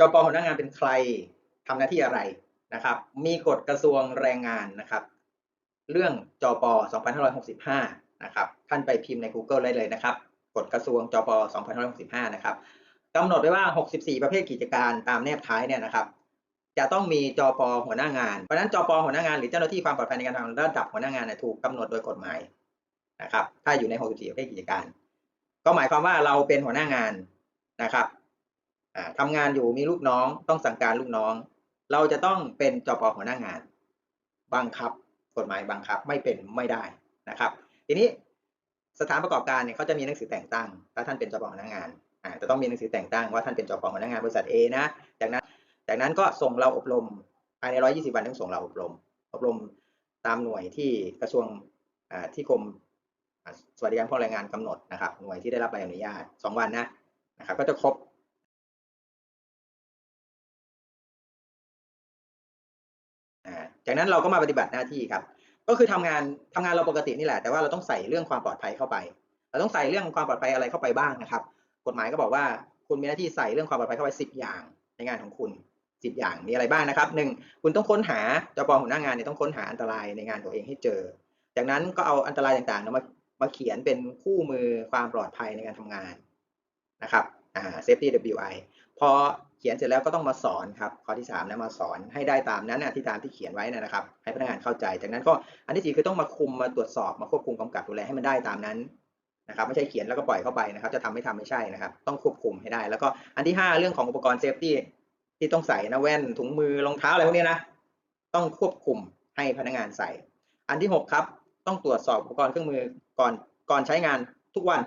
จปหัวหน้างานเป็นใครทำหน้าที่อะไรนะครับ มีกฎกระทรวงแรงงานนะครับ เรื่องจป2565นะครับ ท่านไปพิมพ์ใน Google ได้เลยนะครับ กฎกระทรวงจป2565นะครับกำหนดไว้ว่า 64 ประเภทกิจการตามแนบท้ายเนี่ยนะครับ จะต้องมีจปหัวหน้างาน เพราะฉะนั้นจปหัวหน้างานหรือเจ้าหน้าที่ความปลอดภัยในการทำงานระดับหัวหน้างานเนี่ยถูกกำหนดโดยกฎหมายนะครับ ถ้าอยู่ใน 64 ประเภทกิจการ ก็หมายความว่าเราเป็นหัวหน้างานนะครับ อ่าทำงานอยู่มีลูกน้องต้องสั่งการลูกน้อง เราจะต้องเป็นจปหัวหน้างาน บังคับกฎหมายบังคับไม่เป็นไม่ได้นะครับ ทีนี้สถานประกอบการเนี่ยเขาจะมีหนังสือแต่งตั้ง ถ้าท่านเป็นจปหัวหน้างานจะต้องมีหนังสือแต่งตั้งว่าท่านเป็นจปหัวหน้างานบริษัท A นะ จากนั้นจากนั้นก็ส่งเราอบรมภายใน 120 วันต้องส่งเราอบรม อบรมตามหน่วยที่กระทรวงที่กรมสวัสดิการพวกแรงงานกำหนดนะครับ หน่วยที่ได้รับใบอนุญาตสองวันนะนะครับ ก็จะครบ จากนั้นเราก็มาปฏิบัติหน้าที่ครับ ก็คือทำงานทำงานเราปกตินี่แหละ แต่ว่าเราต้องใส่เรื่องความปลอดภัยเข้าไป เราต้องใส่เรื่องความปลอดภัยอะไรเข้าไปบ้างนะครับ กฎหมายก็บอกว่าคุณมีหน้าที่ใส่เรื่องความปลอดภัยเข้าไปสิบอย่างในงานของคุณสิบอย่างมีอะไรบ้างนะครับหนึ่งคุณต้องค้นหาจปหัวหน้างานเนี่ยต้องค้นหาอันตรายในงานตัวเองให้เจอ จากนั้นก็เอาอันตรายต่างๆมามาเขียนเป็นคู่มือความปลอดภัยในการทำงานนะครับอ่า safety WI พอ เขียนเสร็จแล้วก็ต้องมาสอนครับข้อที่3นะมาสอนให้ได้ตามนั้นนะที่ตามที่เขียนไว้นะนะครับ ให้พนักงานเข้าใจ จากนั้นก็อันที่สี่คือต้องมาคุมมาตรวจสอบมาควบคุมกำกับดูแลให้มันได้ตามนั้นนะครับไม่ใช่เขียนแล้วก็ปล่อยเข้าไปนะครับ จะทำไม่ทำไม่ใช่นะครับ ต้องควบคุมให้ได้ แล้วก็อันที่ห้าเรื่องของอุปกรณ์เซฟตี้ที่ต้องใส่นะแว่นถุงมือรองเท้าอะไรพวกนี้นะต้องควบคุมให้พนักงานใส่ อันที่หกครับ ต้องตรวจสอบอุปกรณ์เครื่องมือก่อนก่อนใช้งานทุกวัน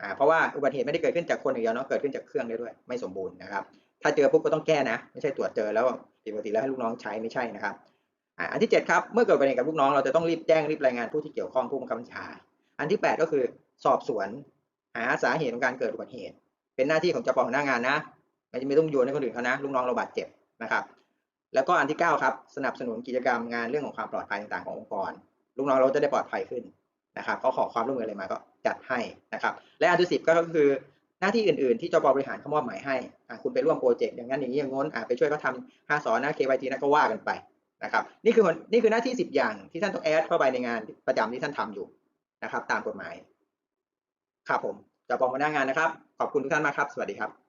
อ่าเพราะว่าอุบัติเหตุไม่ได้เกิดขึ้นจากคนอย่างเดียวเนาะเกิดขึ้นจากเครื่องได้ด้วย ไม่สมบูรณ์นะครับ ถ้าเจอปุ๊บก็ต้องแก้นะ ไม่ใช่ตรวจเจอแล้วปกติแล้วให้ลูกน้องใช้ไม่ใช่นะครับอ่าอันที่เจ็ดครับ เมื่อเกิดอุบัติเหตุกับลูกน้องเราจะต้องรีบแจ้งรีบรายงานผู้ที่เกี่ยวข้องผู้บังคับบัญชา อันที่แปดก็คือสอบสวนหาสาเหตุของการเกิดอุบัติเหตุ เป็นหน้าที่ของเจ้าของหน้างานนะไม่ไม่ต้องโยนให้คนอื่นเขานะลูกน้องเราบาดเจ็บนะครับแล้วก็อันที่เก้าครับ สนับสนุนกิจกรรมงานเรื่องของความปลอดภัยต่างๆขององค์กร ลูกน้องเราจะได้ปลอดภัยขึ้น นะครับเขาขอความร่วมมืออะไรมาก็จัดให้นะครับ และอันที่สิบก็คือหน้าที่อื่น ๆ ที่จปบริหารเขามอบหมายให้คุณไปร่วมโปรเจกต์อย่างนั้นอย่างนี้อย่างโน้นไปช่วยเขาทำห้าสอนนะ KYT นะก็ว่ากันไปนะครับนี่คือนี่คือหน้าที่สิบอย่างที่ท่านต้องแอดเข้าไปในงานประจำที่ท่านทำอยู่นะครับ ตามกฎหมาย ครับผมจปหัวหน้างานนะครับ ขอบคุณทุกท่านมากครับ สวัสดีครับ